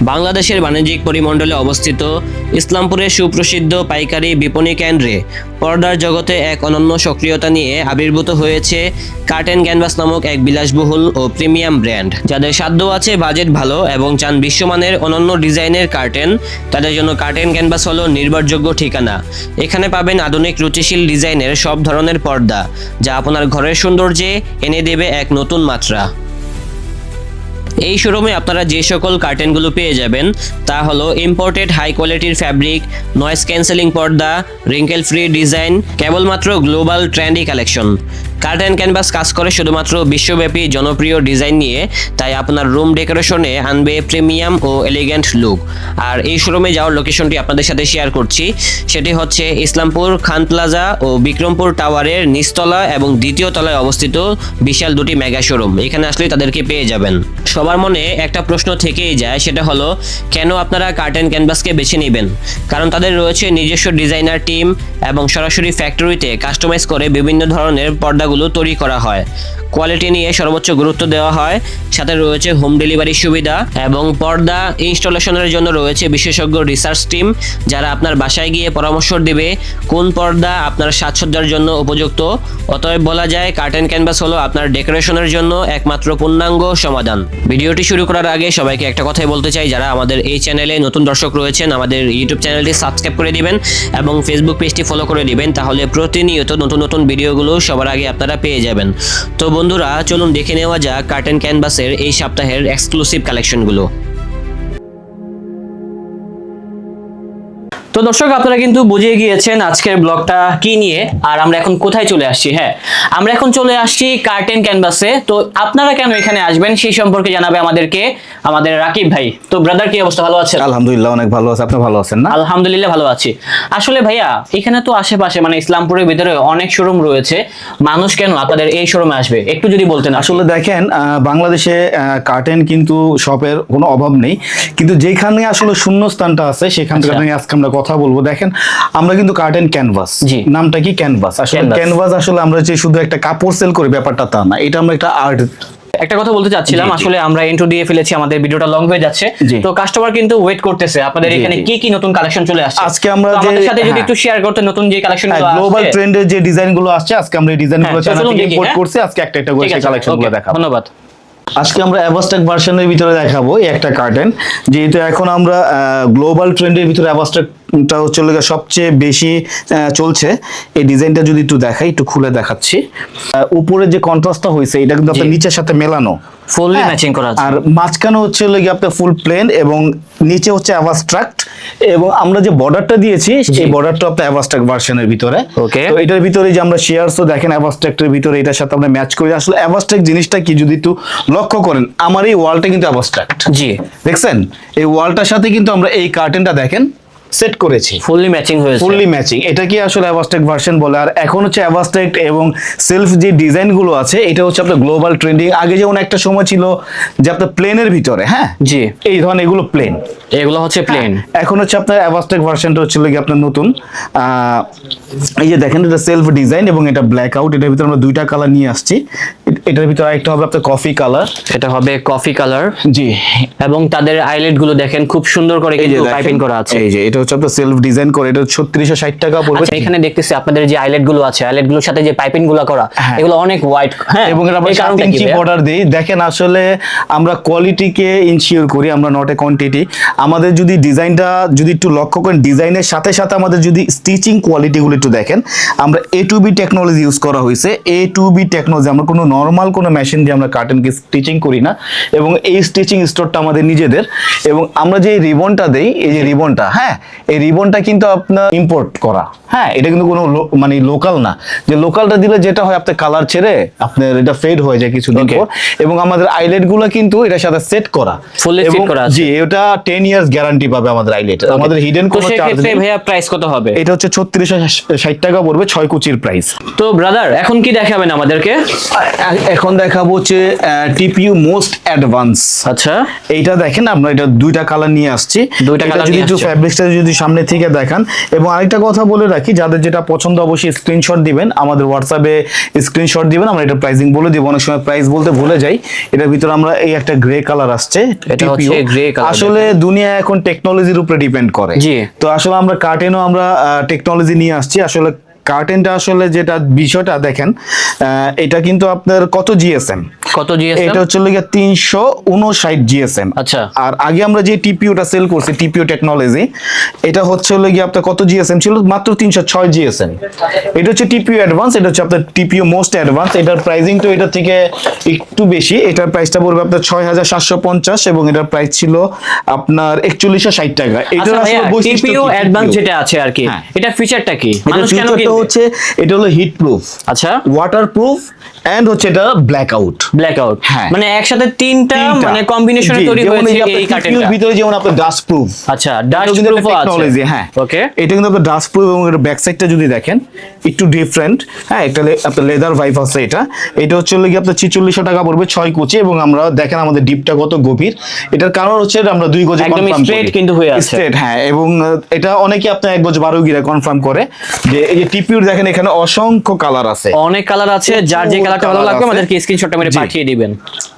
বাংলাদেশের বাণিজ্যিক পরিমণ্ডলে অবস্থিত ইসলামপুরের সুপ্রসিদ্ধ পাইকারি বিপণী কেন্দ্রে পর্দার জগতে এক অনন্য সক্রিয়তা নিয়ে আবির্ভূত হয়েছে কার্টেন ক্যানভাস নামক এক বিলাসবহুল ও প্রিমিয়াম ব্র্যান্ড। যাদের সাধ্য আছে বাজেট ভালো এবং চান বিশ্বমানের অনন্য ডিজাইনের কার্টেন তাদের জন্য কার্টেন ক্যানভাস হলো নির্ভরযোগ্য ঠিকানা। এখানে পাবেন আধুনিক রুচিশীল ডিজাইনের সব ধরনের পর্দা, যা আপনার ঘরের সৌন্দর্যে এনে দেবে এক নতুন মাত্রা। এই শোরুমে আপনারা যে সকল কার্টেনগুলো পেয়ে যাবেন, তা হলো ইম্পোর্টেড হাই কোয়ালিটির ফ্যাব্রিক নয়েস ক্যান্সেলিং পর্দা রিঙ্কেল ফ্রি ডিজাইন কেবলমাত্র global trendy collection curtain canvas কাজ করে শুধুমাত্র বিশ্বব্যাপী জনপ্রিয় ডিজাইন নিয়ে, তাই আপনার রুম ডেকোরেশনে আনবে প্রিমিয়াম ও এলিগেন্ট লুক। আর এই শোরুমে যাওয়ার লোকেশনটি আপনাদের সাথে শেয়ার করছি। সেটি হচ্ছে ইসলামপুর, খান প্লাজা ও বিক্রমপুর টাওয়ারের নিচতলা এবং দ্বিতীয় তলায় অবস্থিত বিশাল দুটি মেগা শোরুম। এখানে আসলে তাদেরকে পেয়ে যাবেন। সবার মনে একটা প্রশ্ন থেকেই যায়, সেটা হলো, কেন আপনারা কার্টেন ক্যানভাসকে বেছে নেবেন? কারণ তাদের রয়েছে নিজস্ব ডিজাইনার টিম এবং সরাসরি ফ্যাক্টরিতে কাস্টমাইজ করে বিভিন্ন ধরনের পর্দাগুলো তৈরি করা হয়। কোয়ালিটি নিয়ে সর্বোচ্চ গুরুত্ব দেওয়া হয়। সাথে রয়েছে হোম ডেলিভারি সুবিধা এবং পর্দা ইনস্টলেশনের জন্য রয়েছে বিশেষজ্ঞ রিসার্চ টিম, যারা আপনার বাসায় গিয়ে পরামর্শ দেবে কোন পর্দা আপনার সাজসজ্জার জন্য উপযুক্ত। অতএব বলা যায় কার্টেন ক্যানভাস হলো আপনার ডেকোরেশনের জন্য একমাত্র পূর্ণাঙ্গ সমাধান। ভিডিওটি শুরু করার আগে সবাইকে একটা কথাই বলতে চাই, যারা আমাদের এই চ্যানেলে নতুন দর্শক রয়েছেন, আমাদের ইউটিউব চ্যানেলটি সাবস্ক্রাইব করে দিবেন এবং ফেসবুক পেজটি ফলো করে দিবেন, তাহলে প্রতিনিয়ত নতুন নতুন ভিডিওগুলো সবার আগে আপনারা পেয়ে যাবেন। তো বন্ধুরা চলুন দেখে নেওয়া যাক কার্টেন ক্যানভাসের এই সপ্তাহের এক্সক্লুসিভ কালেকশনগুলো তো দর্শক আপনারা কিন্তু বুঝিয়ে গিয়েছেন আজকের ব্লগটা কি নিয়ে আর আমরা এখন কোথায় চলে আসছি হ্যাঁ? আমরা এখন চলে আসছি কার্টেন ক্যানভাসে তো আপনারা কেন এখানে আসবেন সেই সম্পর্কে জানাবে আমাদেরকে আমাদের রাকিব ভাই। তো ব্রাদার কি অবস্থা? ভালো আছেন? আলহামদুলিল্লাহ অনেক ভালো আছে। আপনি ভালো আছেন না? আলহামদুলিল্লাহ ভালো আছি। আসলে ভাইয়া এখানে তো আশেপাশে মানে ইসলামপুরের ভিতরে অনেক শোরুম রয়েছে। মানুষ কেন আপনাদের এই শোরুমে আসবে? একটু যদি বলতেন আসলে দেখেন আহ, বাংলাদেশে কার্টেন কিন্তু শপের কোনো অভাব নেই। কিন্তু যেখানে আসলে শূন্য স্থানটা আছে সেখান থেকে আচ্ছা। আজকে আমরা কথা বলব। দেখেন আমরা কিন্তু কার্টেন ক্যানভাস নামটা কি? ক্যানভাস আসলে ক্যানভাস আসলে আমরা যে শুধু একটা কাপড় সেল করি ব্যাপারটা তা না। এটা আমরা একটা আর্ট একটা কথা বলতে চাচ্ছিলাম। আসলে আমরা ইন্ট্রো দিয়ে ফেলেছি আমাদের ভিডিওটা লং হয়ে যাচ্ছে। তো কাস্টমার কিন্তু ওয়েট করতেছে আপনাদের এখানে কি কি নতুন কালেকশন চলে আসছে? আজকে আমরা আমাদের সাথে যদি হ্যাঁ। একটু শেয়ার করতে নতুন যে কালেকশন গ্লোবাল ট্রেন্ডের যে ডিজাইনগুলো আসছে আজকে আমরা এই ডিজাইনগুলো ইম্পোর্ট? করছি আজকে একটা একটা করে কালেকশনগুলো দেখাবো। ধন্যবাদ। আজকে আমরা অ্যাভাস্ট্যাক ভার্সনের ভিতরে দেখাবো এই একটা কার্টেন যেহেতু এখন আমরা গ্লোবাল ট্রেন্ডের ভিতরে অ্যাভাস্ট্যাকটা হচ্ছে সবচেয়ে বেশি চলছে। এই ডিজাইনটা যদি একটু দেখাই একটু খুলে দেখাচ্ছি। উপরে যে কন্ট্রাস্টটা হয়েছে এটা কিন্তু আপনার নিচের সাথে মেলানো। ফুললি ম্যাচিং করা আছে। আর মাঝখানে হচ্ছে লেগে আপনার ফুল প্লেন এবং নিচে হচ্ছে অ্যাভাস্ট্রাক্ট এবং আমরা যে বর্ডারটা দিয়েছি সেই বর্ডারটা আপনার অ্যাভাস্ট্রাক্ট ভার্সনের ভিতরে। ওকে তো এটার ভিতরে যে আমরা শেয়ারসও দেখেন অ্যাভাস্ট্রাক্টের ভিতরে এটার সাথে আমরা ম্যাচ করি। আসলে অ্যাভাস্ট্রাক্ট জিনিসটা কি যদি একটু লক্ষ্য করেন আমার এই ওয়ালটা কিন্তু অ্যাভাস্ট্রাক্ট জি। দেখছেন? এই ওয়ালটার সাথে কিন্তু আমরা এই কার্টেনটা দেখেন। সেট করেছি। ফুললি ম্যাচিং হয়েছে। ফুললি ম্যাচিং এটা কি আসলে অ্যাভাস্ট্রাক্ট ভার্সন বলে? আর এখন হচ্ছে অ্যাভাস্ট্রাক্ট এবং সেলফ যে ডিজাইনগুলো আছে এটা হচ্ছে আপনার গ্লোবাল ট্রেন্ডিং আগে যেমন একটা সময় ছিল যে আপনার প্লেনের ভিতরে হ্যাঁ? জি। এই ধরনের এগুলো প্লেন এগুলো হচ্ছে প্লেন এখন হচ্ছে আপনার অ্যাভাস্টেক ভার্সনটা হচ্ছে কি আপনার নতুন। এই যে দেখেন এটা সেলফ ডিজাইন এবং এটা ব্ল্যাক আউট এটার ভিতরে আমরা দুইটা কালার নিয়ে আসছি। এটার ভিতরে আরেকটা হবে আপনার কফি কালার এটা হবে কফি কালার জি। এবং তাদের আইলেটগুলো দেখেন খুব সুন্দর করে কিন্তু পাইপিং করা আছে। এই যে এটা হচ্ছে আপনার সেলফ ডিজাইন করে এটা ছত্রিশশো ষাট টাকা পড়বে। আচ্ছা এখানে দেখতেছি আপনাদের যে আইলেটগুলো আছে আইলেটগুলোর সাথে যে পাইপিংগুলো করা হ্যাঁ। এগুলো অনেক হোয়াইট হ্যাঁ এবং আমরা এই সাত কারণটা কি ইঞ্চি বর্ডার দিই। দেখেন আসলে আমরা কোয়ালিটিকে ইনসিওর করি আমরা নট এ কোয়ান্টিটি আমাদের যদি ডিজাইনটা যদি একটু লক্ষ্য করেন ডিজাইনের সাথে সাথে আমাদের যদি স্টিচিং কোয়ালিটিগুলো একটু দেখেন আমরা A to B technology use করা হয়েছে। এ টু বি টেকনোলজি আমরা কোনো নর্মাল কোনো মেশিন দিয়ে আমরা কার্টেনকে স্টিচিং করি না। এবং এই স্টিচিং স্টোরটা আমাদের নিজেদের। এবং আমরা যে রিবনটা দেই এই যে রিবনটা হ্যাঁ এই রিবনটা কিন্তু আপনার ইম্পোর্ট করা। হ্যাঁ এটা কিন্তু কোনো মানে লোকাল না। যে লোকালটা দিলে যেটা হয় আপনার কালার ছেড়ে আপনার এটা ফেড হয়ে যায় কিছুদিন Okay. পর। এবং আমাদের আইলেটগুলো কিন্তু এটার সাথে সেট করা। Set এবং করা আছে। জি এটা টেন ইয়ার্স গ্যারান্টি পাবে আমাদের আইলেট আমাদের হিডেন কোনো চার্জ নেই। ভাইয়া প্রাইস কত হবে? এটা হচ্ছে ছত্রিশশো ষাট টাকা পড়বে ছয় কুচির প্রাইস তো ব্রাদার এখন কি দেখাবেন আমাদেরকে? এখন দেখাবো হচ্ছে টিপিইউ মোস্ট অ্যাডভান্স আচ্ছা। এইটা দেখেন আমরা এটা দুইটা কালার নিয়ে আসছি। দুইটা colour যদি একটু। ফ্যাব্রিক্সটা যদি সামনে থেকে দেখান। এবং আরেকটা কথা বলে রাখি যাদের যেটা পছন্দ অবশ্যই স্ক্রিনশট দিবেন। আমাদের হোয়াটসঅ্যাপে স্ক্রিনশট দিবেন আমরা এটা প্রাইসিং বলে দিব। অনেক সময় প্রাইস বলতে ভুলে যাই। এটার ভিতরে আমরা এই একটা গ্রে কালার আসছে এটা হচ্ছে grey colour আসলে দুনিয়া এখন টেকনোলজির উপরে ডিপেন্ড করে। জি। তো আসলে আমরা কার্টেনও আমরা টেকনোলজি নিয়ে আসছি। আসলে কার্টেনটা আসলে যেটা বিষয়টা দেখেন এটা কিন্তু আপনার কত জিএসএম কত জিএসএম এটা হচ্ছে লেগে তিনশো উনষাট জিএসএম আচ্ছা। আর আগে আমরা যে টিপিওটা সেল করছি টিপিও টেকনোলজি এটা হচ্ছে হলো আপনার কত জিএসএম ছিল? মাত্র তিনশো ছয় জিএসএম এটা হচ্ছে টিপিও অ্যাডভান্স এটা হচ্ছে আপনার টিপিও মোস্ট অ্যাডভান্স এটার প্রাইসিং তো এটা থেকে একটু বেশি। এটার প্রাইসটা পড়বে আপনার ছয় হাজার সাতশো পঞ্চাশ এবং এটার প্রাইস ছিল আপনার একচল্লিশশো ষাট টাকা। আচ্ছা এটার আসলে বৈশিষ্ট্য টিপিও অ্যাডভান্স যেটা আছে আর কি হ্যাঁ। এটা ফিচারটা কি? মানুষ কেন কিনবে? হচ্ছে এটা হলো হিট প্রুফ আচ্ছা। ওয়াটার প্রুফ এন্ড হচ্ছে এটা ব্ল্যাক আউট ব্ল্যাক আউট হ্যাঁ। মানে একসাথে তিনটা মানে কম্বিনেশনে তৈরি হয়েছে এই কার্টেনটা ভিতরে যেমন আপনার ডাস্ট প্রুফ আচ্ছা ডাস্ট প্রুফ আছে। হ্যাঁ। ওকে এটা কিন্তু আপনার ডাস্ট প্রুফ এবং এর ব্যাক সাইডটা যদি দেখেন একটু ডিফারেন্ট হ্যাঁ একটা আপনার লেদার ভাইভ আছে এটা। এটা হচ্ছে হলো কি আপনার ছিচল্লিশশো টাকা পড়বে ছয় কুচি এবং আমরা দেখেন আমাদের ডিপটা কত গভীর। এটার কারণ হচ্ছে আমরা দুই গজে একদম কনফার্ম কিন্তু হয়ে আছে। স্ট্রেট হ্যাঁ এবং এটা অনেকে আপনার এক গজ বারো গিরা কনফার্ম করে। যে এই যে টিপিউর দেখেন এখানে অসংখ্য কালার আছে। অনেক কালার আছে যার যে কালারটা ভালো লাগবে আমাদেরকে স্ক্রিনশটটা মেরে পাঠিয়ে দিবেন।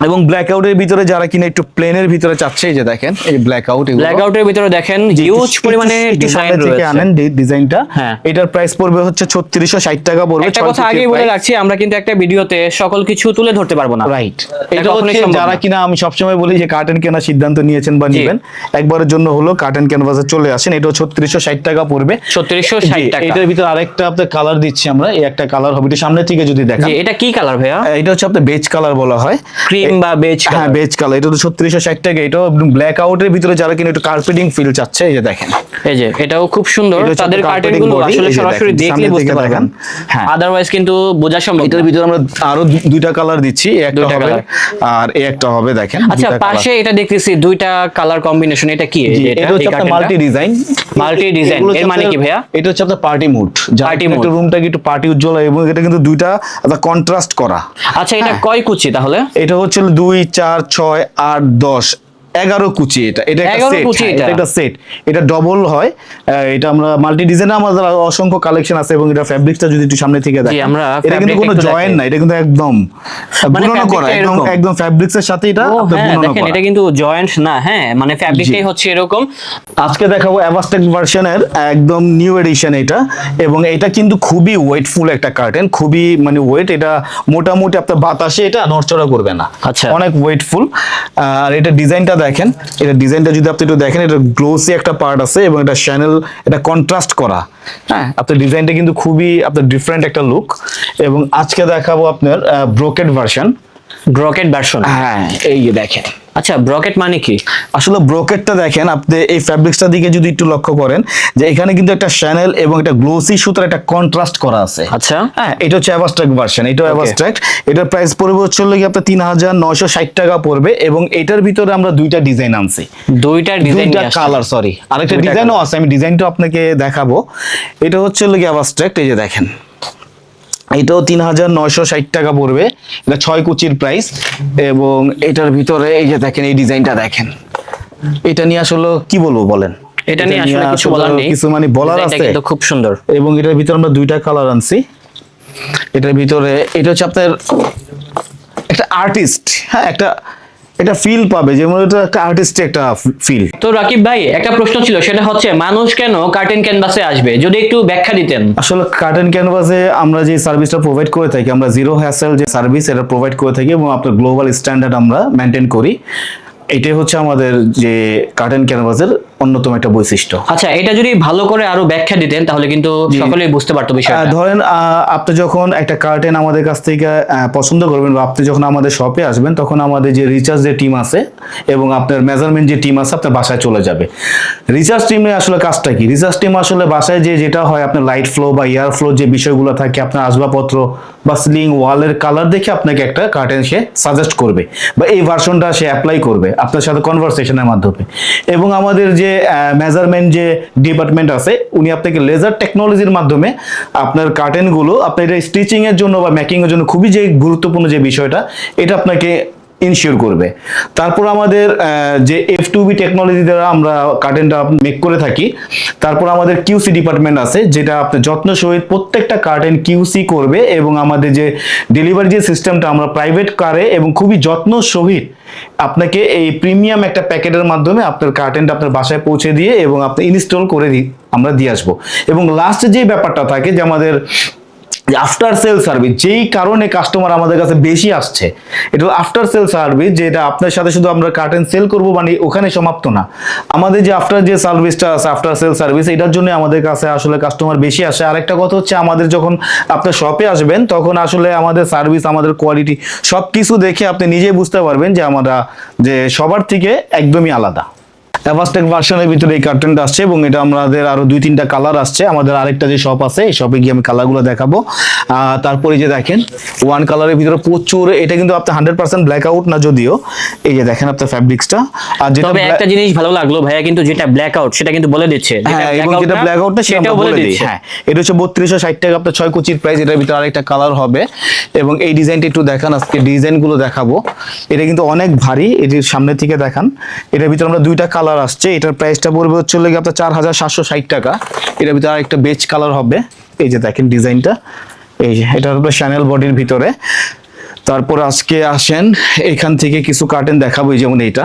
এবং ব্ল্যাক আউটের ভিতরে যারা কিনা একটু প্লেনের ভিতরে চাচ্ছে এই যে দেখেন এই ব্ল্যাক আউট ব্ল্যাক আউটের ভিতরে দেখেন হিউজ পরিমাণে ডিজাইন রয়েছে। আনেন ডিজাইনটা হ্যাঁ। এটার প্রাইস পড়বে হচ্ছে ছত্রিশশো ষাট টাকা পড়বে একটা কথা আগেই বলে রাখছি আমরা কিন্তু একটা ভিডিওতে সকল কিছু তুলে ধরতে পারব না। রাইট এটা হচ্ছে যারা কিনা আমি সবসময় বলি যে কার্টেন কেনার সিদ্ধান্ত নিয়েছেন বা নেবেন একবারের জন্য হলো কার্টেন ক্যানভাসে চলে আসেন এটা ছত্রিশশো ষাট টাকা পড়বে। 3660 জি, টাকা। এটার ভিতরে আরেকটা আপনার কালার দিচ্ছি আমরা এই একটা কালার হবে এটা সামনে থেকে যদি দেখেন। এটা কি কালার ভাইয়া? এটা হচ্ছে আপনার বেজ কালার বলা হয়। ক্রিম বা বেজ হ্যাঁ বেজ কালার এটা তো ছত্রিশশো ষাট টাকা এটা ব্ল্যাক আউটের ভিতরে যারা কিনা একটু কার্পেটিং ফিল চাচ্ছে এই যে দেখেন। এই যে এটাও খুব সুন্দর। তাদের কার্টেনগুলো আসলে সরাসরি দেখলে বুঝতে দেখেন। হ্যাঁ। আদারওয়াইজ কিন্তু বোঝা সম্ভব এটার ভিতরে আমরা আরও দুইটা কালার দিচ্ছি একটা হবে আর এই একটা হবে দেখেন আচ্ছা পাশে এটা দেখতেছি দুইটা কালার কম্বিনেশন এটা কি এটা হচ্ছে আপনার curtain টা? মাল্টি ডিজাইন এর মানে কি ভাইয়া? এটা হচ্ছে আপনার পার্টি মুড পার্টি। মুড রুমটাকে একটু পার্টি উজ্জ্বল এবং এটা কিন্তু দুইটা কন্ট্রাস্ট করা আচ্ছা এটা হ্যাঁ। কয় কুচি তাহলে এটা হচ্ছে দুই চার ছয় আট দশ এগারো কুচি এটা এটা একটা সেট কুচি এটা। একটা সেট এটা ডবল হয় এটা আমরা মাল্টি ডিজাইনে আমাদের অসংখ্য কালেকশন আছে এবং এটা ফ্যাব্রিক্সটা যদি একটু সামনে থেকে দেখেন আমরা এটা কিন্তু কোনো দেখাই। না এটা কিন্তু একদম মানে বুননো করা টা একদম। একদম ফ্যাব্রিক্সের সাথে এটা আপনার হ্যাঁ বুননো করা। এটা কিন্তু জয়েন্ট না হ্যাঁ মানে ফ্যাব্রিকটাই হচ্ছে এরকম আজকে দেখাবো অ্যাভাস্টেক ভার্সনের একদম নিউ এডিশন এটা এবং এটা কিন্তু খুবই ওয়েটফুল একটা কার্টেন খুবই মানে ওয়েট এটা মোটামুটি আপনার বাতাসে এটা নড়চড়া করবে না আচ্ছা। অনেক ওয়েটফুল আর এটা ডিজাইনটা দেখেন, এটা ডিজাইনটা যদি আপনি একটু দেখেন, এটা গ্লোসি একটা পার্ট আছে এবং এটা শ্যানেল এটা কন্ট্রাস্ট করা। হ্যাঁ আপনার ডিজাইনটা কিন্তু খুবই, আপনার ডিফারেন্ট একটা লুক এবং আজকে দেখাবো আপনার ব্রোকেট ভার্সন ব্রকেট ভার্সন হ্যাঁ এই যে দেখেন। আচ্ছা ব্রকেট মানে কি? আসলে ব্রোকেটটা দেখেন আপনি এই ফ্যাব্রিক্সটার দিকে যদি একটু লক্ষ্য করেন যে এখানে কিন্তু একটা শ্যানেল এবং একটা গ্লোসি সুতার একটা কন্ট্রাস্ট করা আছে। আচ্ছা। হ্যাঁ এটা হচ্ছে অ্যাভাস্ট্রাক্ট ভার্সন এটাও অ্যাভাস্ট্রাক্ট এটার প্রাইস পড়বে হচ্ছে হলো গিয়ে আপনার তিন হাজার নয়শো ষাট টাকা পড়বে এবং এটার ভিতরে আমরা দুইটা ডিজাইন আনছি। দুইটা ডিজাইন দুইটা কালার সরি আরেকটা ডিজাইনও আছে আমি ডিজাইনটা আপনাকে দেখাবো। এটা হচ্ছে হলো গিয়ে অ্যাভাস্ট্রাক্ট এই যে দেখেন। এটাও তিন হাজার নয়শো ষাট টাকা পড়বে। এটা ছয় কুচির প্রাইস এবং এটার ভিতরে এই যে দেখেন এই ডিজাইনটা দেখেন। এটা নিয়ে আসলে কি বলব বলেন? এটা নিয়ে আসলে কিছু বলার নেই। কিছু মানে বলার আছে। এটা খুব সুন্দর। এবং এটার ভিতরে আমরা দুইটা কালার আনছি। এটার ভিতরে এটা হচ্ছে আপনার একটা আর্টিস্ট হ্যাঁ একটা এটা ফিল পাবে যেমন এটা একটা আর্টিস্টের একটা ফিল তো রাকিব ভাই একটা প্রশ্ন ছিল সেটা হচ্ছে মানুষ কেন কার্টেন ক্যানভাসে আসবে? যদি একটু ব্যাখ্যা দিতেন। আসলে কার্টেন ক্যানভাসে আমরা যে সার্ভিসটা প্রোভাইড করে থাকি আমরা জিরো হ্যাসেল যে সার্ভিস এটা প্রোভাইড করে থাকি এবং আপনার গ্লোবাল স্ট্যান্ডার্ড আমরা মেনটেন করি। এটাই হচ্ছে আমাদের যে কার্টেন ক্যানভাসের অন্যতম একটা বৈশিষ্ট্য। আচ্ছা এটা যদি ভালো করে আরও ব্যাখ্যা দিতেন তাহলে কিন্তু সকলেই বুঝতে পারতো বিষয়টা। ধরেন আপনি যখন একটা কার্টেন আমাদের কাছ থেকে পছন্দ করবেন বা আপনি যখন আমাদের শপে আসবেন তখন আমাদের যে রিচার্জ যে টিম আছে এবং আপনার মেজারমেন্ট যে টিম আছে আপনার বাসায় চলে যাবে। রিচার্জ টিমের আসলে কাজটা কি? রিচার্জ টিম আসলে বাসায় যে যেটা হয় আপনার লাইট ফ্লো বা এয়ার ফ্লো যে বিষয়গুলো থাকে আপনার আসবাবপত্র বা সিলিং ওয়ালের কালার দেখে আপনাকে একটা কার্টেন সে সাজেস্ট করবে বা এই ভার্সনটা সে অ্যাপ্লাই করবে আপনার সাথে কনভারসেশনের মাধ্যমে। এবং আমাদের যে মেজারমেন্ট যে ডিপার্টমেন্ট আছে, উনি আপনাকে লেজার টেকনোলজির মাধ্যমে আপনার কার্টেনগুলো আপনার এটা স্টিচিংয়ের জন্য বা মেকিং এর জন্য খুবই যে গুরুত্বপূর্ণ যে বিষয়টা, এটা আপনাকে ইনশিওর করবে। তারপর আমাদের যে এফ টু বি টেকনোলজি দ্বারা আমরা কার্টেনটা মেক করে থাকি, তারপর আমাদের কিউসি ডিপার্টমেন্ট আছে, যেটা আপনার যত্ন সহিত প্রত্যেকটা কার্টেন কিউসি করবে এবং আমাদের যে ডেলিভারি যে সিস্টেমটা আমরা প্রাইভেট কারে এবং খুবই যত্ন সহিত আপনাকে এই প্রিমিয়াম একটা প্যাকেটের মাধ্যমে আপনার কার্টেনটা আপনার বাসায় পৌঁছে দিয়ে এবং আপনি ইনস্টল করে দিই আমরা দিয়ে আসব। এবং লাস্ট যে ব্যাপারটা থাকে যে আমাদের আফটার সেল সার্ভিস যেই কারণে কাস্টমার আমাদের কাছে বেশি আসছে, এটা আফটার সেল সার্ভিস যেটা আপনার সাথে শুধু আমরা কার্টেন সেল করব মানে ওখানে সমাপ্ত না। আমাদের যে আফটার যে সার্ভিসটা আছে আফটার সেল সার্ভিস এটার জন্য আমাদের কাছে আসলে কাস্টমার বেশি আসে। আরেকটা কথা হচ্ছে, আমাদের যখন আপনার শপে আসবেন, তখন আসলে আমাদের সার্ভিস আমাদের কোয়ালিটি সব কিছু দেখে আপনি নিজেই বুঝতে পারবেন যে আমরা, যে সবার থেকে একদমই আলাদা। অ্যাভাস্টেক ভার্সনের ভিতরে এই কার্টেনটা আসছে এবং এটা আমাদের আরও দুই তিনটা কালার আসছে। আমাদের আরেকটা যে শপ আছে এই শপে গিয়ে আমি কালারগুলো দেখাবো। তারপরে যে দেখেন ওয়ান কালারের ভিতরে প্রচুর এটা কিন্তু আপনার হান্ড্রেড পার্সেন্ট ব্ল্যাক আউট না যদিও। এই যে দেখেন আপনার ফ্যাব্রিক্সটা আর যেটা একটা জিনিস ভালো লাগল ভাইয়া কিন্তু যেটা ব্ল্যাক আউট সেটা কিন্তু বলে দিচ্ছে। যেটা হ্যাঁ যেটা ব্ল্যাক আউটটা সেটা বলে দিচ্ছে। হ্যাঁ এটা হচ্ছে বত্রিশশো ষাট টাকা আপনার ছয় কুচির প্রাইস এটার ভিতরে আরেকটা কালার হবে। এবং এই ডিজাইনটা একটু দেখান আজকে ডিজাইনগুলো দেখাবো। এটা কিন্তু অনেক ভারী এটির সামনে থেকে দেখান। এটার ভিতরে আমরা দুইটা কালার আসছে এটার প্রাইসটা পড়বে হচ্ছে লেগে আপনার চার হাজার সাতশো ষাট টাকা। এটার ভিতরে আরেকটা বেজ কালার হবে। এই যে দেখেন ডিজাইনটা। এই যে এটা হলো শ্যানেল বডির ভিতরে। তারপর আজকে আসেন এখান থেকে কিছু কার্টেন দেখাবো যেমন এইটা।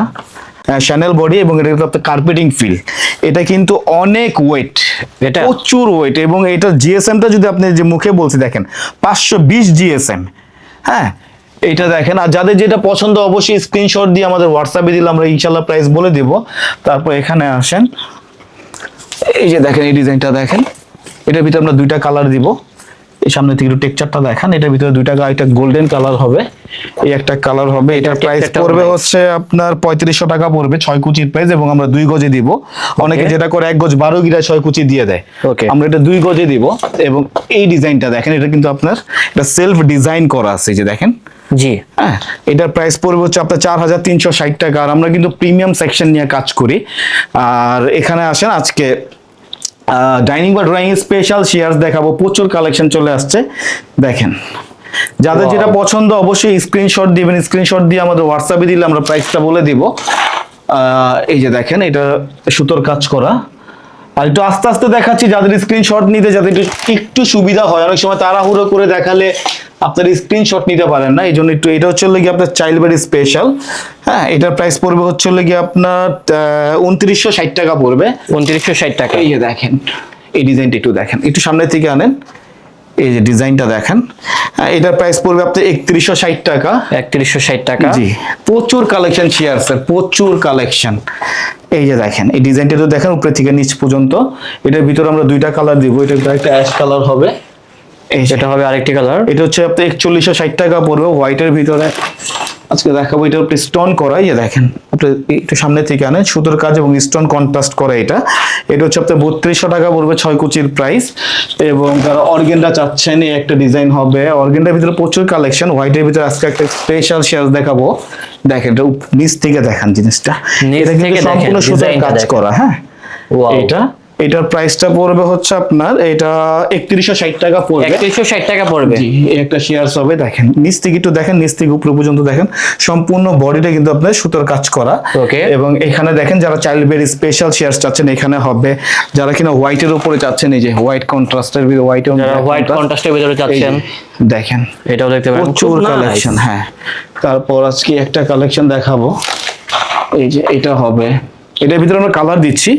শ্যানেল বডি এবং এটা কিন্তু আপনার কার্পেটিং ফিল এটা কিন্তু অনেক ওয়েট এটা? প্রচুর ওয়েট এবং এটা জিএসএমটা যদি আপনি যে মুখে বলছি দেখেন পাঁচশো বিশ জিএসএম হ্যাঁ এইটা দেখেন। আর যাদের যেটা পছন্দ অবশ্যই স্ক্রিনশট দিয়ে আমাদের হোয়াটসঅ্যাপে দিলে আমরা ইনশাল্লাহ প্রাইস বলে দেব। তারপর এখানে আসেন। এই যে দেখেন এই ডিজাইনটা দেখেন। এটার ভিতরে আমরা দুইটা কালার দিব। এই সামনে থেকে একটু টেকচারটা দেখান। এটার ভিতরে দুইটা একটা গোল্ডেন কালার হবে। এই একটা কালার হবে। এটার প্রাইস পড়বে হচ্ছে আপনার পঁয়ত্রিশশো টাকা পড়বে ছয় কুচির প্রাইস এবং আমরা দুই গজে দিব। অনেকে যেটা করে এক গজ বারো গিরা ছয় কুচি দিয়ে দেয়। Okay. আমরা এটা দুই গজে দিব। এবং এই ডিজাইনটা দেখেন এটা কিন্তু আপনার এটা সেলফ ডিজাইন করা আছে। এই যে দেখেন জি। হ্যাঁ এটার প্রাইস পড়বে হচ্ছে আপনার চার হাজার তিনশো ষাট টাকা। আর আমরা কিন্তু প্রিমিয়াম সেকশন নিয়ে কাজ করি। আর এখানে আসেন আজকে ডাইনিং বা ড্রয়িং স্পেশাল শেয়ার্স দেখাবো। প্রচুর কালেকশন চলে আসছে। দেখেন যাদের যেটা পছন্দ অবশ্যই স্ক্রিনশট দিবেন। স্ক্রিনশট দিয়ে আমাদের হোয়াটসঅ্যাপে দিলে আমরা প্রাইসটা বলে দিব। এই যে দেখেন এটা সুতোর কাজ করা। আর একটু আস্তে আস্তে দেখাচ্ছি যাদের স্ক্রিনশট নিতে যাদের একটু একটু সুবিধা হয়। অনেক সময় তাড়াহুড়ো করে দেখালে আপনার স্ক্রিনশট নিতে পারেন না এই জন্য একটু এটা হচ্ছে গিয়ে আপনার চাইল্ড বেড স্পেশাল হ্যাঁ এটার প্রাইস পড়বে হচ্ছে গিয়ে আপনার উনত্রিশশো ষাট টাকা পড়বে। উনত্রিশশো ষাট টাকা। এই যে দেখেন এই ডিজাইনটা একটু দেখেন একটু সামনে থেকে আনেন। এই যে ডিজাইনটা দেখেন হ্যাঁ, এটার প্রাইস পড়বে আপনার একত্রিশশো ষাট টাকা। একত্রিশশো ষাট টাকা। জি প্রচুর কালেকশন শেয়ার স্যার প্রচুর কালেকশন এই যে দেখেন এই ডিজাইনটা তো দেখেন উপরে থেকে নিচ পর্যন্ত। এটার ভিতরে আমরা দুইটা কালার দিব এটা একটা অ্যাশ কালার হবে। এই যেটা হবে আরেকটি কালার এটা হচ্ছে আপনার একচল্লিশশো ষাট টাকা পড়বে হোয়াইটের ভিতরে। আজকে দেখাবো এটা আপনি স্টোন করা এই যে দেখেন আপনি একটু সামনে থেকে আনেন সুতোর কাজ এবং স্টোন কন্ট্রাস্ট করা এটা। এটা হচ্ছে আপনার বত্রিশশো টাকা পড়বে ছয় কুচির প্রাইস এবং যারা অর্গেনটা চাচ্ছেন এই একটা ডিজাইন হবে। অর্গেনটার ভিতরে প্রচুর কালেকশন হোয়াইটের ভিতরে আজকে একটা স্পেশাল শেয়ার দেখাবো। দেখেন এটা নিচ থেকে দেখান জিনিসটা। এটা কিন্তু সম্পূর্ণ সুতোর কাজ করা হ্যাঁ. এটা এটার প্রাইসটা পড়বে হচ্ছে আপনার এটা একত্রিশশো ষাট টাকা পড়বে। একত্রিশশো ষাট টাকা পড়বে। জি এই একটা শেয়ারস হবে দেখেন নিচ থেকে একটু দেখেন নিচ থেকে উপরে পর্যন্ত দেখেন সম্পূর্ণ বডিটা কিন্তু আপনার সুতোর কাজ করা। ওকে এবং এখানে দেখেন যারা চাইল্ড বেরি স্পেশাল শেয়ারস চাচ্ছেন এখানে হবে যারা কিনা হোয়াইটের উপরে চাচ্ছেন এই যে হোয়াইট কন্ট্রাস্টের হোয়াইট যারা হোয়াইট কন্ট্রাস্টের ভিতরে চাচ্ছেন দেখেন এটাও দেখতে পারেন। প্রচুর। কালেকশন হ্যাঁ। তারপর আজকে একটা কালেকশন দেখাবো। এই যে এটা হবে এটার ভিতরে আমরা কালার দিচ্ছি।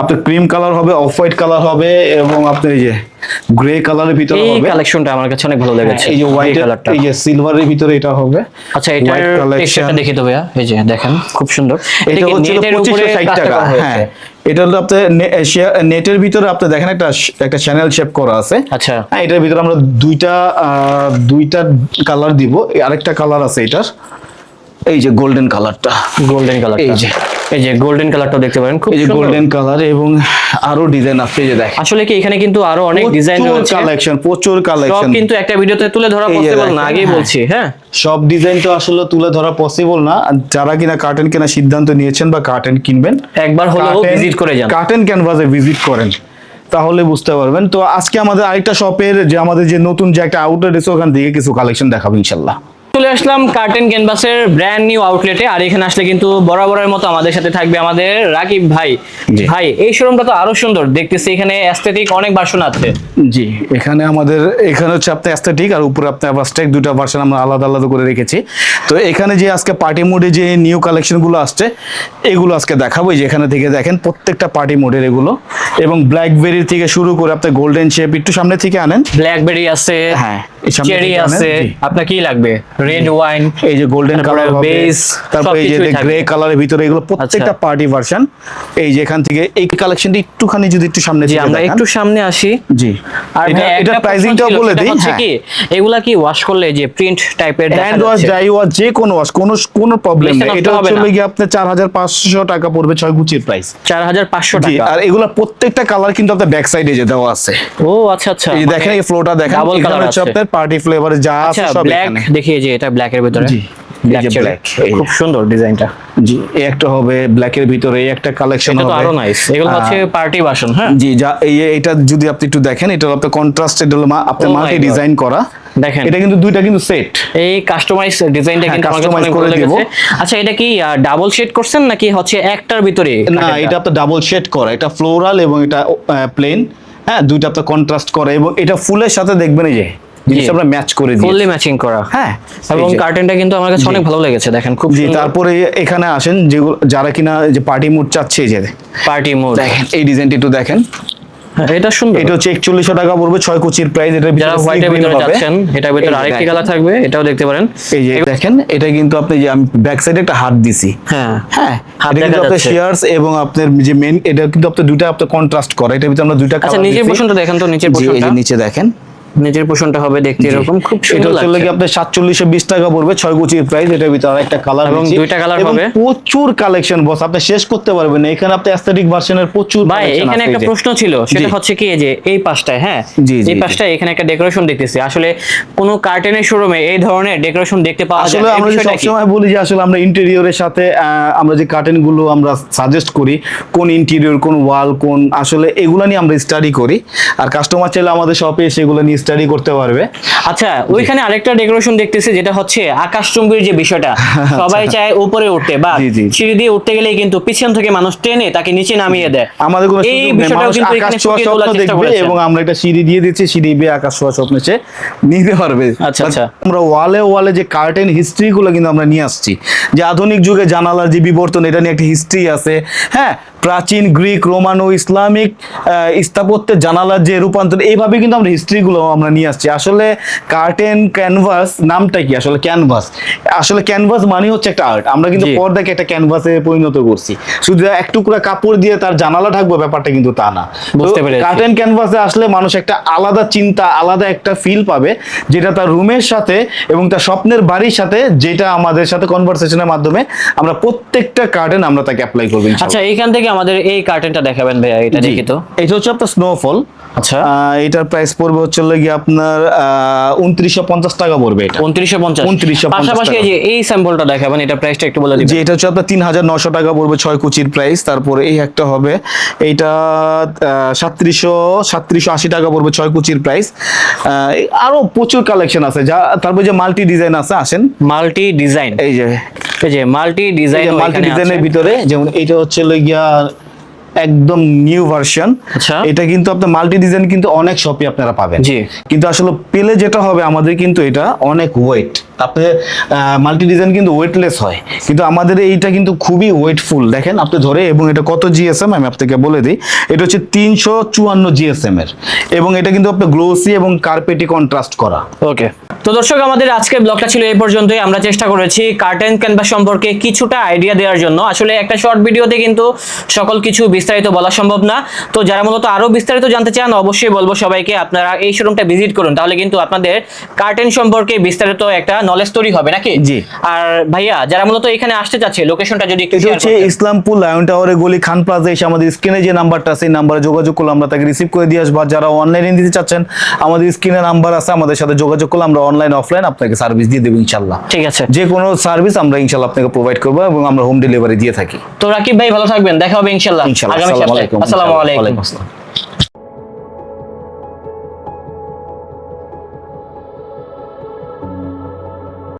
আপনার ক্রিম কালার হবে অফ হোয়াইট কালার হবে এবং আপনার এই যে গ্রে কালারের ভিতরে হবে। এই কালেকশনটা আমার কাছে অনেক ভালো লেগেছে এই যে হোয়াইট কালারটা এই যে সিলভারের ভিতরে এটা হবে। আচ্ছা এটা। টেক্সচারটা দেখি তো ভাইয়া। এই যে দেখেন খুব সুন্দর। এটা হচ্ছে নেটের উপরে পঁচিশশো ষাট কাজটা টাকা। হ্যাঁ এটা হলো আপনার নেটের ভিতরে আপনি দেখেন একটা একটা চ্যানেল শেপ করা আছে। আচ্ছা। হ্যাঁ এটার ভিতরে আমরা দুইটা দুইটা কালার দিব। আরেকটা কালার আছে এটার। এই যে গোল্ডেন কালারটা গোল্ডেন কালার এই যে। এই যে গোল্ডেন কালারটা দেখতে পারেন খুব এই যে গোল্ডেন কালার এবং আরও ডিজাইন আছে যে দেখেন। আসলে কি এখানে কিন্তু আরও অনেক ডিজাইন রয়েছে। কালেকশন প্রচুর সব কিন্তু একটা ভিডিওতে তুলে ধরা পসিবল না আগেই হ্যাঁ। বলছি হ্যাঁ। সব ডিজাইন তো আসলে তুলে ধরা পসিবল না। যারা কিনা কার্টেন কেনার সিদ্ধান্ত নিয়েছেন বা কার্টেন কিনবেন একবার হলেও ভিজিট করে যান। কার্টেন ক্যানভাসে ভিজিট করেন তাহলে বুঝতে পারবেন। তো আজকে আমাদের আরেকটা শপের যে আমাদের যে নতুন যে একটা আউটলেট আছে ওখান থেকে কিছু কালেকশন দেখাবো ইনশাল্লাহ। চলে আসলাম কার্টেন ক্যানভাসের ব্র্যান্ড নিউ আউটলেটে আর এখানে আসলে কিন্তু বরাবরের মতো আমাদের সাথে থাকবে আমাদের রাকিব ভাই। ভাই এই শোরুমটা তো আরও সুন্দর দেখতেছি এখানে অ্যাস্থেটিক অনেক ভার্সন আছে। জি এখানে আমাদের এখানে হচ্ছে আপনার অ্যাস্থেটিক আর উপরে আপনার আবার স্টেক দুটা ভার্সন আমরা আলাদা আলাদা করে রেখেছি। তো এখানে যে আজকে পার্টি মোডে যে নিউ কালেকশনগুলো আসছে এগুলো আজকে দেখাবো যে এখানে থেকে দেখেন প্রত্যেকটা পার্টি মোডের এগুলো। এবং ব্ল্যাকবেরির থেকে শুরু করে আপনার গোল্ডেন শেপ একটু সামনে থেকে আনেন। ব্ল্যাকবেরি আছে হ্যাঁ, চেরি আছে আপনার কি লাগবে? রেড ওয়াইন এই যে গোল্ডেন কালার base, তারপরে এই যে গ্রে কালারের ভিতরে এগুলো প্রত্যেকটা আচ্ছা। পার্টি ভার্সন এই যে এখান থেকে এই কালেকশনটা একটুখানি যদি একটু সামনে জি আমরা একটু সামনে আসি। জি। আর এটা প্রাইসিংটাও বলে দিই। হ্যাঁ কি এগুলা কি ওয়াশ করলে যে প্রিন্ট টাইপের হ্যান্ড ওয়াশ ড্রাই ওয়াশ যে কোনো ওয়াশ কোনো কোনো প্রবলেম নেই। এটা হচ্ছে। গিয়ে হাজার পাঁচশো টাকা পড়বে ছয় গুচির প্রাইস চার হাজার পাঁচশো জি টাকা। আর এগুলা প্রত্যেকটা কালার কিন্তু আপনার ব্যাক সাইডে যে দেওয়া আছে। ও আচ্ছা আচ্ছা। এই দেখেন এই ফ্লোটা দেখেন ডাবল কালার হচ্ছে আপনার পার্টি ফ্লেভারে যা আছে আচ্ছা সব ব্ল্যাক দেখিয়ে যে এটা ব্ল্যাকের ভিতরে? জি, খুব সুন্দর ডিজাইনটা জি এই একটা হবে ব্ল্যাকের ভিতরে এই একটা কালেকশন হবে। আরও নাইস এগুলো হচ্ছে পার্টি বাসন হ্যাঁ? জি যা এই এটা যদি আপনি একটু দেখেন এটা আপনার কন্ট্রাস্টেড হলো মা- আপনার Oh মাল্টি ডিজাইন করা। দেখেন। এটা কিন্তু দুইটা কিন্তু সেট এই কাস্টমাইজ ডিজাইনটা হ্যাঁ, কিন্তু আমার অনেক করে ভালো লেগেছে। আচ্ছা এটা কি ডাবল শেড করছেন নাকি হচ্ছে একটার ভিতরে না এটা আপনার ডাবল শেড করা। এটা ফ্লোরাল এবং এটা প্লেন হ্যাঁ দুইটা আপনার কন্ট্রাস্ট করা এবং এটা ফুলের সাথে দেখবেন এই যে জিনিসটা আমরা ম্যাচ করে দিই ফুললি ম্যাচিং করা। হ্যাঁ এবং কার্টেনটা কিন্তু আমার কাছে অনেক ভালো লেগেছে দেখেন খুব জি তারপরে এখানে আসেন যেগুলো যারা কিনা যে পার্টি মুড চাচ্ছে যে পার্টি মোড দেখেন এই ডিজাইনটি একটু দেখেন। এটা সুন্দর। এটা হচ্ছে একচল্লিশশো টাকা পড়বে ছয় কুচির প্রাইস এটার যারা ভিতরে হোয়াইটের sea ভিতরে যাচ্ছেন এটার ভিতরে আরেকটি। কালার থাকবে এটাও দেখতে পারেন। এই যে দেখেন এটা কিন্তু আপনি যে আমি ব্যাক সাইডে একটা হাত দিছি। হ্যাঁ। হ্যাঁ হাত এটা কিন্তু আপনার। শেয়ারস এবং আপনার যে মেন এটা কিন্তু আপনার দুইটা আপনার কন্ট্রাস্ট করে এটা ভিতরে আমরা দুইটা আচ্ছা colour নিচের। দেখেন তো নিচের এই যে নিচে দেখেন। নিচের পোর্শনটা হবে দেখতে এরকম। খুব সুন্দর লাগছে। কি আপনার সাতচল্লিশে বিশ টাকা পড়বে ছয় গুচির প্রাইস এটার ভিতরে একটা কালার এবং দুইটা colour হবে। প্রচুর কালেকশন বস আপনি শেষ করতে পারবেন না। এখানে আপনি অ্যাস্থেটিক ভার্সনের প্রচুর ভাই এখানে একটা প্রশ্ন ছিল সেটা হচ্ছে কি এই যে এই পাশটায় হ্যাঁ? এই পাশটায় এখানে একটা ডেকোরেশন দেখতেছি। আসলে কোন কার্টেনের শোরুমে এই ধরনের ডেকোরেশন দেখতে পাওয়া যায় আসলে আমরা যে সময় বলি যে আসলে আমরা ইন্টেরিয়রের সাথে আমরা যে কার্টেনগুলো আমরা সাজেস্ট করি কোন ইন্টেরিয়র কোন ওয়াল কোন আসলে এগুলা নিয়ে আমরা স্টাডি করি। আর কাস্টমার চাইলে আমাদের শপে এসে এগুলো নিয়ে স্টাডি করতে পারবে। আচ্ছা ওইখানে আরেকটা ডেকোরেশন দেখতেছি যেটা হচ্ছে আকাশচুম্বীর যে বিষয়টা। সবাই চায় উপরে উঠতে বা। সিঁড়ি দিয়ে উঠতে গেলেই কিন্তু পিছন থেকে মানুষ টেনে তাকে নিচে নামিয়ে দেয়। আমাদের কোনো এই বিষয়টাও কিন্তু এখানে স্বপ্ন দেখবে এবং আমরা একটা সিঁড়ি দিয়ে দিচ্ছি সিঁড়ি বেয়ে আকাশ ছোঁয়া স্বপ্ন সে নিতে পারবে। আচ্ছা, আচ্ছা। আমরা ওয়ালে ওয়ালে যে কার্টেন হিস্ট্রি গুলো কিন্তু আমরা নিয়ে আসছি। যে আধুনিক যুগে জানালার যে বিবর্তন এটা নিয়ে একটা হিস্ট্রি আছে। হ্যাঁ প্রাচীন গ্রিক রোমানো ইসলামিক স্থাপত্যের জানালার যে রূপান্তর এইভাবে কিন্তু আমরা হিস্ট্রি গুলো আমরা নিয়ে আসছি। আসলে কার্টেন ক্যানভাস নামটা কি? আসলে ক্যানভাস। আসলে ক্যানভাস মানে হচ্ছে একটা আর্ট। আমরা কিন্তু। পর্দাকে একটা ক্যানভাসে পরিণত করছি। শুধু এক টুকরা কাপড় দিয়ে তার জানালা ঢাকবো ব্যাপারটা কিন্তু তা না। কার্টেন ক্যানভাসে আসলে মানুষ একটা আলাদা চিন্তা আলাদা একটা ফিল পাবে যেটা তার রুমের সাথে এবং তার স্বপ্নের বাড়ির সাথে যেটা আমাদের সাথে কনভারসেশনের মাধ্যমে আমরা প্রত্যেকটা কার্টেন আমরা তাকে অ্যাপ্লাই করব আচ্ছা এইখান থেকে আমাদের এই কার্টেনটা দেখাবেন ভাইয়া এটা। দেখি তো। এটা হচ্ছে আপনার স্নোফল আচ্ছা। এটার প্রাইস পড়বে হচ্ছে হলো গিয়ে আপনার উনত্রিশশো পঞ্চাশ টাকা পড়বে এটা। উনত্রিশশো পঞ্চাশ। 2950 পাশাপাশি এই যে এই স্যাম্পলটা দেখাবেন এটা প্রাইসটা একটু বলে যে এটা হচ্ছে আপনার তিন হাজার নশো টাকা পড়বে ছয় কুচির প্রাইস তারপরে এই একটা হবে এইটা সাতত্রিশশো সাতত্রিশশো আশি টাকা পড়বে ছয় কুচির প্রাইস আরও প্রচুর কালেকশন আছে যা তারপর যে মাল্টি ডিজাইন আছে আসেন। মাল্টি ডিজাইন এই যে এই যে মাল্টি ডিজাইন মাল্টি ডিজাইনের ভিতরে যেমন এটা হচ্ছে গিয়া একদম নিউ ভার্সন আচ্ছা। এটা কিন্তু আপনার মাল্টি ডিজাইন কিন্তু অনেক শপে আপনারা পাবেন। জি। কিন্তু আসলে পেলে যেটা হবে আমাদের কিন্তু এটা অনেক ওয়েট আপনি মাল্টি ডিজাইন কিন্তু ওয়েটলেস হয়। কিন্তু আমাদের এইটা কিন্তু খুবই ওয়েটফুল দেখেন আপনি ধরে এবং এটা কত জিএসএম আমি আপনাকে বলে দিই। এটা হচ্ছে তিনশো চুয়ান্ন জিএসএম এর এবং এটা কিন্তু আপনার গ্লোসি এবং কার্পেটি কন্ট্রাস্ট করা। ওকে তো দর্শক আমাদের আজকের ব্লগটা ছিল এই পর্যন্তই। আমরা চেষ্টা করেছি কার্টেন ক্যানভাস সম্পর্কে কিছুটা আইডিয়া দেওয়ার জন্য। আসলে একটা শর্ট ভিডিওতে কিন্তু সকল কিছু বিস্তারিত বলা সম্ভব না। তো যারা মূলত আরও বিস্তারিত জানতে চান অবশ্যই বলব সবাইকে আপনারা এই শোরুমটা ভিজিট করুন। তাহলে কিন্তু আপনাদের কার্টেন সম্পর্কে বিস্তারিত একটা নলেজ তৈরি হবে নাকি? জি। আর ভাইয়া যারা মূলত এখানে আসতে চাচ্ছে লোকেশনটা যদি একটু হচ্ছে। ইসলামপুর লায়ন টাওয়ারে গলি খান প্লাজা এসে আমাদের স্ক্রিনে যে নাম্বারটা আছে এই নাম্বারে যোগাযোগ করলে আমরা তাকে রিসিভ করে দিয়ে আসব। আর যারা অনলাইনে দিতে চাচ্ছেন আমাদের স্ক্রিনে নাম্বার আছে আমাদের সাথে যোগাযোগ করলে আমরা অনলাইন অফলাইন আপনাকে সার্ভিস দিয়ে দেবো ইনশাল্লাহ। ঠিক আছে। যে কোনো সার্ভিস আমরা ইনশাল্লাহ আপনাকে প্রোভাইড করব এবং আমরা হোম ডেলিভারি দিয়ে থাকি। তো রাকিব ভাই ভালো থাকবেন দেখা হবে ইনশাল্লাহ। আগামী আসসালামু সপ্তাহে আলাইকুম। আসসালামু আলাইকুম। আসসালাম।